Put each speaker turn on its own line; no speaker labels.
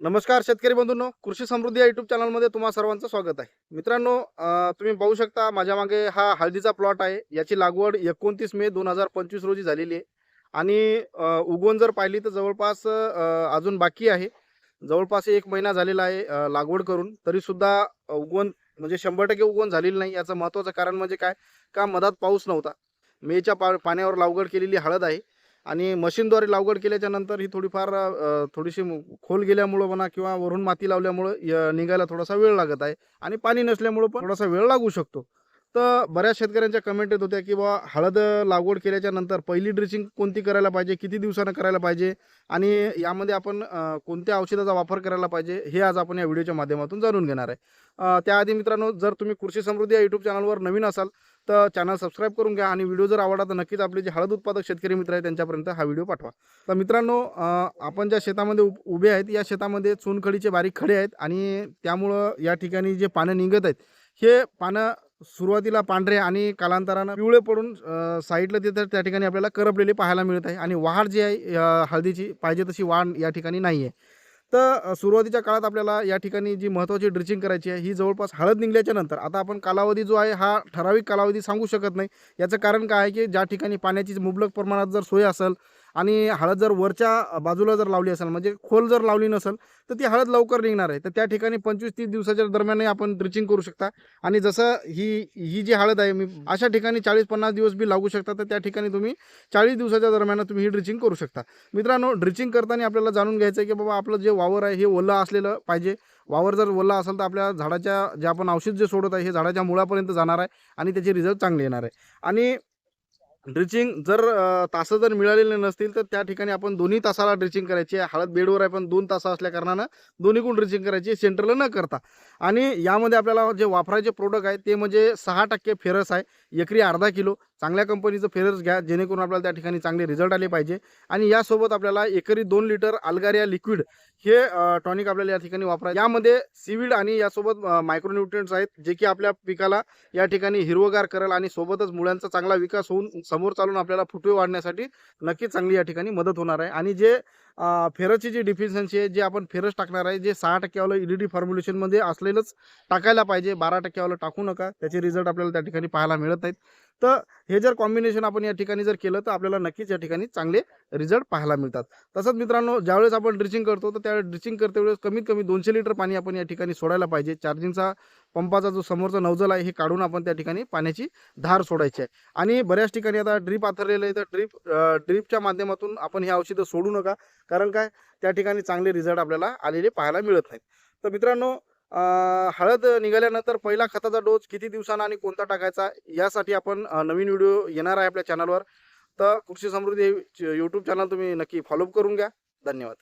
नमस्कार शेतकरी बंधूंनो कृषी समृद्धी या युट्यूब चॅनलमध्ये तुम्हा सर्वांचं स्वागत आहे. मित्रांनो तुम्ही पाहू शकता माझ्या मागे हा हळदीचा प्लॉट आहे. याची लागवड एकोणतीस मे दोन हजार पंचवीस रोजी झालेली आहे. आणि उगवण जर पाहिली तर जवळपास अजून बाकी आहे. जवळपास एक महिना झालेला आहे लागवड करून. तरीसुद्धा उगवण म्हणजे शंभर टक्के उगवण झालेलं नाही. याचं महत्त्वाचं कारण म्हणजे काय? का मधात पाऊस नव्हता. मेच्या पा पाण्यावर लागवड केलेली हळद आहे. आणि मशीनद्वारे लागवड केल्याच्यानंतर ही थोडीफार थोडीशी खोल गेल्यामुळं म्हणा किंवा वरून माती लावल्यामुळं य- निघायला थोडासा वेळ लागत आहे. आणि पाणी नसल्यामुळं पण थोडासा वेळ लागू शकतो. तर बऱ्याच शेतकऱ्यांच्या कमेंट येत होत्या की बा हळद लागवड केल्याच्यानंतर पहिली ड्रेसिंग कोणती करायला पाहिजे? किती दिवसानं करायला पाहिजे? आणि यामध्ये आपण कोणत्या औषधाचा वापर करायला पाहिजे? हे आज आपण या व्हिडिओच्या माध्यमातून जाणून घेणार आहे. त्याआधी मित्रांनो जर तुम्ही कृषी समृद्धी या यूट्यूब चॅनलवर नवीन असाल तर चॅनल सबस्क्राईब करून घ्या आणि व्हिडिओ जर आवडला तर नक्कीच आपले जे हळद उत्पादक शेतकरी मित्र आहेत त्यांच्यापर्यंत हा व्हिडिओ पाठवा. तर मित्रांनो आपण ज्या शेतामध्ये उभे आहेत या शेतामध्ये चुनखडीचे बारीक खडे आहेत आणि त्यामुळं या ठिकाणी जे पानं निघत आहेत हे पानं सुरुवातीला पांढरे आणि कालांतरानं पिवळे पडून साईडला तिथं त्या ठिकाणी आपल्याला करपलेले पाहायला मिळत आहे. आणि वाढ जी आहे हळदीची पाहिजे तशी वाढ या ठिकाणी नाही आहे तर सुरुवातीच्या काळात आपल्याला या ठिकाणी जी महत्त्वाची ड्रिचिंग करायची आहे ही जवळपास हळद निघल्याच्या नंतर आता आपण कालावधी जो आहे हा ठराविक कालावधी सांगू शकत नाही. याचं कारण काय आहे की ज्या ठिकाणी पाण्याची मुबलक प्रमाणात जर सोय असेल आणि हळद जर वरच्या बाजूला जर लावली असेल म्हणजे खोल जर लावली नसेल तर ती हळद लवकर निघणार आहे. तर त्या ठिकाणी पंचवीस तीस दिवसाच्या दरम्यानही आपण ड्रिचिंग करू शकता. आणि जसं ही ही जी हळद आहे मी अशा ठिकाणी चाळीस पन्नास दिवस बी लागू शकता तर त्या ठिकाणी तुम्ही चाळीस दिवसाच्या दरम्यान तुम्ही ही ड्रिचिंग करू शकता. मित्रांनो ड्रिचिंग करताना आपल्याला जाणून घ्यायचं आहे की बाबा आपलं जे वावर आहे हे ओलं असलेलं पाहिजे. वावर जर ओला असेल तर आपल्या झाडाच्या जे आपण औषध जे सोडत आहे हे झाडाच्या मुळापर्यंत जाणार आहे आणि त्याचे रिझल्ट चांगले येणार आहे. आणि ड्रिचिंग जर तासं जर मिळालेले नसतील तर त्या ठिकाणी आपण दोन्ही तासाला ड्रिचिंग करायची आहे. हळद बेडवर आहे पण दोन तास असल्या कारणानं दोन्हीकडून ड्रिचिंग करायची सेंटरला न करता. आणि यामध्ये आपल्याला जे वापरायचे प्रोडक्ट आहे ते म्हणजे सहा टक्के फेरस आहे. एकरी अर्धा किलो. चांगल्या कंपनीचं फेरस घ्या जेणेकरून आपल्याला त्या ठिकाणी चांगले रिझल्ट आले पाहिजे. आणि यासोबत आपल्याला एकरी दोन लिटर अल्गारिया लिक्विड हे टॉनिक आपल्याला या ठिकाणी वापरा यामध्ये सीविड आणि यासोबत मायक्रोन्युट्रियंट्स आहेत जे की आपल्या पिकाला या ठिकाणी हिरवगार करेल आणि सोबतच मुळ्यांचा चांगला विकास होऊन समोर चालून आपल्याला फुटवे वाढण्यासाठी नक्कीच चांगली या ठिकाणी मदत होणार आहे. आणि जे फेरसची जी डिफिशियन्सी आहे जे आपण फेरस टाकणार आहे जे सहा टक्क्यावालं ई डी डी फॉर्म्युलेशनमध्ये असलेलंच टाकायला पाहिजे बारा टक्क्यावालं टाकू नका त्याचे रिझल्ट आपल्याला त्या ठिकाणी पाहायला मिळत नाहीत. तर हे जर कॉम्बिनेशन आपण या ठिकाणी जर केलं तर आपल्याला नक्कीच या ठिकाणी चांगले रिझल्ट पाहायला मिळतात. तसंच मित्रांनो ज्यावेळेस आपण ड्रिचिंग करतो तर त्यावेळेस ड्रिचिंग करते वेळेस कमीत कमी दोनशे लिटर पाणी आपण या ठिकाणी सोडायला पाहिजे. चार्जिंगचा पंपाचा जो समोरचा नवजल आहे हे काढून आपण त्या ठिकाणी पाण्याची धार सोडायची आहे. आणि बऱ्याच ठिकाणी आता ड्रीप आथरलेलं आहे तर ड्रीप ड्रीपच्या माध्यमातून आपण हे औषधं सोडू नका. कारण काय? त्या ठिकाणी चांगले रिझल्ट आपल्याला आलेले पाहायला मिळत नाहीत. तर मित्रांनो हळद निघाल्यानंतर पहिला खताचा डोस किती दिवसांना आणि कोणता टाकायचा यासाठी आपण नवीन व्हिडिओ येणार आहे आपल्या चॅनलवर. तर कृषी समृद्धी यूट्यूब चॅनल तुम्ही नक्की फॉलोअप करून घ्या. धन्यवाद.